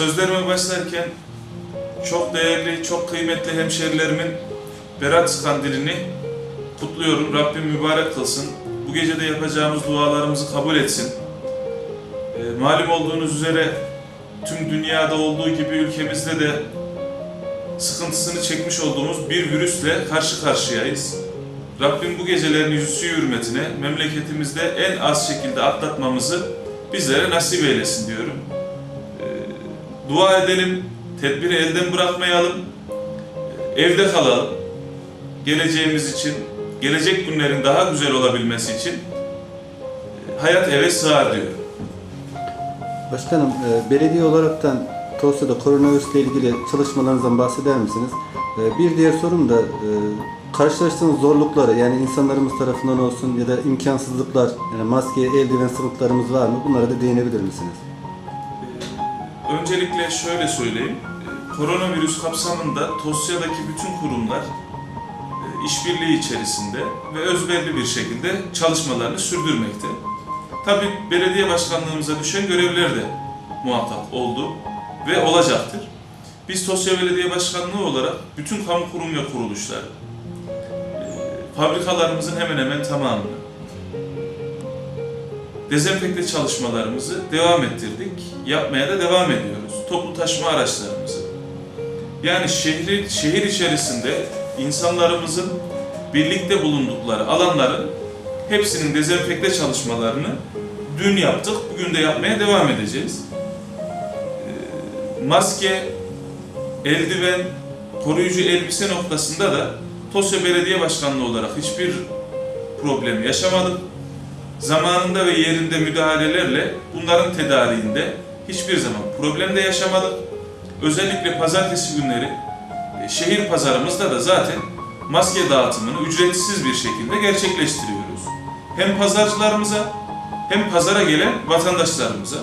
Sözlerime başlarken çok değerli, çok kıymetli hemşerilerimin Berat Kandilini kutluyorum. Rabbim mübarek kılsın. Bu gece de yapacağımız dualarımızı kabul etsin. E, malum olduğunuz üzere tüm dünyada olduğu gibi ülkemizde de sıkıntısını çekmiş olduğumuz bir virüsle karşı karşıyayız. Rabbim bu gecelerin yüzüsü hürmetine memleketimizde en az şekilde atlatmamızı bizlere nasip eylesin diyorum. Dua edelim, tedbiri elden bırakmayalım, evde kalalım. Geleceğimiz için, gelecek günlerin daha güzel olabilmesi için e, hayat eve sığar diyor. Başkanım, e, belediye olaraktan Tosya'da koronavirüsle ilgili çalışmalarınızdan bahseder misiniz? E, Bir diğer sorum da karşılaştığınız zorlukları yani insanlarımız tarafından olsun ya da imkansızlıklar yani maske, eldiven sıkıntılarımız var mı? Bunlara da değinebilir misiniz? Öncelikle şöyle söyleyeyim. Ee, Koronavirüs kapsamında Tosya'daki bütün kurumlar e, işbirliği içerisinde ve özverili bir şekilde çalışmalarını sürdürmekte. Tabi belediye başkanlığımıza düşen görevler de muhakkak oldu ve olacaktır. Biz Tosya Belediye Başkanlığı olarak bütün kamu kurum ve kuruluşlar, e, fabrikalarımızın hemen hemen tamamını, dezenfekte çalışmalarımızı devam ettirdik. Yapmaya da devam ediyoruz. Toplu taşıma araçlarımızı. Yani şehri, şehir içerisinde insanlarımızın birlikte bulundukları alanların hepsinin dezenfekte çalışmalarını dün yaptık, bugün de yapmaya devam edeceğiz. Ee, Maske, eldiven, koruyucu elbise noktasında da Tosya Belediye Başkanlığı olarak hiçbir problem yaşamadık zamanında ve yerinde müdahalelerle bunların tedariğinde hiçbir zaman problem de yaşamadık. Özellikle pazartesi günleri e, şehir pazarımızda da zaten maske dağıtımını ücretsiz bir şekilde gerçekleştiriyoruz. Hem pazarcılarımıza hem pazara gelen vatandaşlarımıza.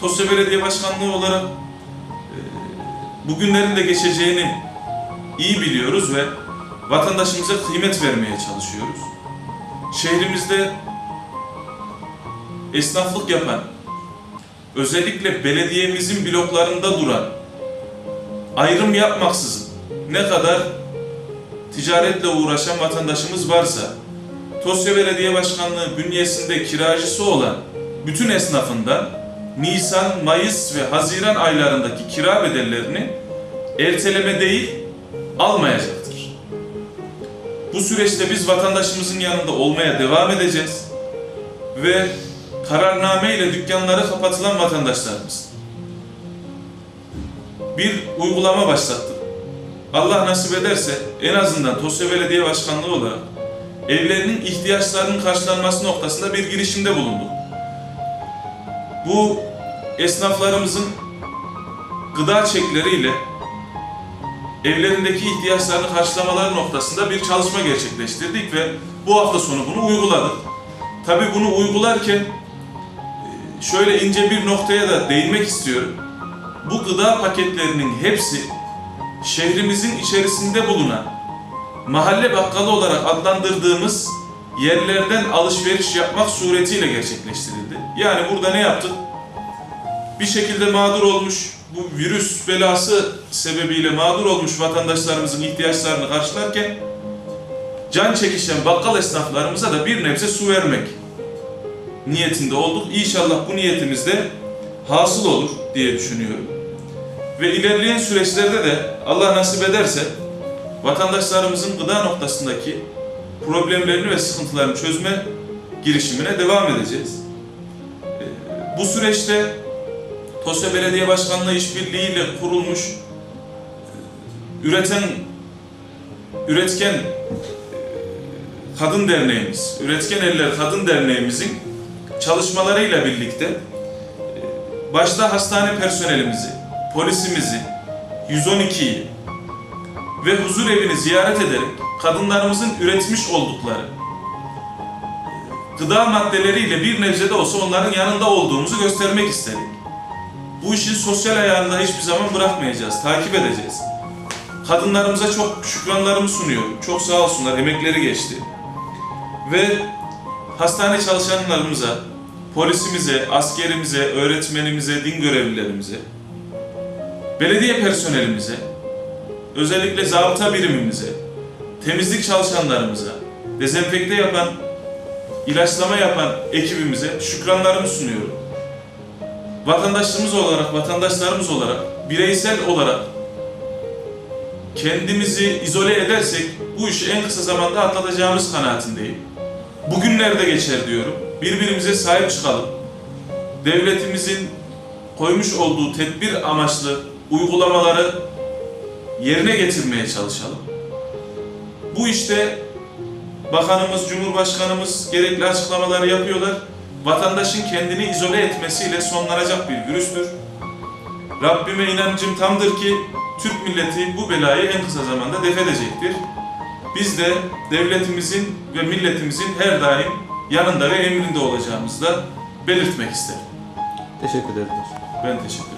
Tosya Belediye Başkanlığı olarak e, bugünlerin de geçeceğini iyi biliyoruz ve vatandaşımıza kıymet vermeye çalışıyoruz şehrimizde esnaflık yapan, özellikle belediyemizin bloklarında duran, ayrım yapmaksızın ne kadar ticaretle uğraşan vatandaşımız varsa, Tosya Belediye Başkanlığı bünyesinde kiracısı olan bütün esnafından Nisan, Mayıs ve Haziran aylarındaki kira bedellerini erteleme değil, almayacaktır. Bu süreçte biz vatandaşımızın yanında olmaya devam edeceğiz. Ve kararname ile dükkanları kapatılan vatandaşlarımız. Bir uygulama başlattık. Allah nasip ederse en azından Tosya Belediye Başkanlığı olarak evlerinin ihtiyaçlarının karşılanması noktasında bir girişimde bulunduk. Bu esnaflarımızın gıda çekleriyle evlerindeki ihtiyaçlarını karşılamaları noktasında bir çalışma gerçekleştirdik ve bu hafta sonu bunu uyguladık. Tabii bunu uygularken şöyle ince bir noktaya da değinmek istiyorum. Bu gıda paketlerinin hepsi şehrimizin içerisinde bulunan mahalle bakkalı olarak adlandırdığımız yerlerden alışveriş yapmak suretiyle gerçekleştirildi. Yani burada ne yaptık? Bir şekilde mağdur olmuş, bu virüs belası sebebiyle mağdur olmuş vatandaşlarımızın ihtiyaçlarını karşılarken can çekişen bakkal esnaflarımıza da bir nebze su vermek niyetinde olduk. İnşallah bu niyetimiz de hasıl olur diye düşünüyorum. Ve ilerleyen süreçlerde de Allah nasip ederse vatandaşlarımızın gıda noktasındaki problemlerini ve sıkıntılarını çözme girişimine devam edeceğiz. Ee, Bu süreçte Tosya Belediye Başkanlığı işbirliğiyle kurulmuş e, üreten üretken e, kadın derneğimiz, Üretken Eller Kadın Derneğimizin çalışmalarıyla birlikte e, başta hastane personelimizi, polisimizi, 112'yi ve huzur evini ziyaret ederek kadınlarımızın üretmiş oldukları gıda maddeleriyle bir nebze de olsa onların yanında olduğumuzu göstermek istedik. Bu işin sosyal ayağını hiçbir zaman bırakmayacağız, takip edeceğiz. Kadınlarımıza çok şükranlarımı sunuyorum. Çok sağ olsunlar, emekleri geçti. Ve hastane çalışanlarımıza, polisimize, askerimize, öğretmenimize, din görevlilerimize, belediye personelimize, özellikle zabıta birimimize, temizlik çalışanlarımıza, dezenfekte yapan, ilaçlama yapan ekibimize şükranlarımı sunuyorum. Vatandaşımız olarak, vatandaşlarımız olarak, bireysel olarak kendimizi izole edersek bu işi en kısa zamanda atlatacağımız kanaatindeyim. Bugünlerde geçer diyorum. Birbirimize sahip çıkalım. Devletimizin koymuş olduğu tedbir amaçlı uygulamaları yerine getirmeye çalışalım. Bu işte Bakanımız, Cumhurbaşkanımız gerekli açıklamaları yapıyorlar. Vatandaşın kendini izole etmesiyle sonlanacak bir virüstür. Rabbime inancım tamdır ki Türk milleti bu belayı en kısa zamanda def edecektir. Biz de devletimizin ve milletimizin her daim yanında ve emrinde olacağımızı da belirtmek isterim. Teşekkür ederiz. Ben teşekkür ederim.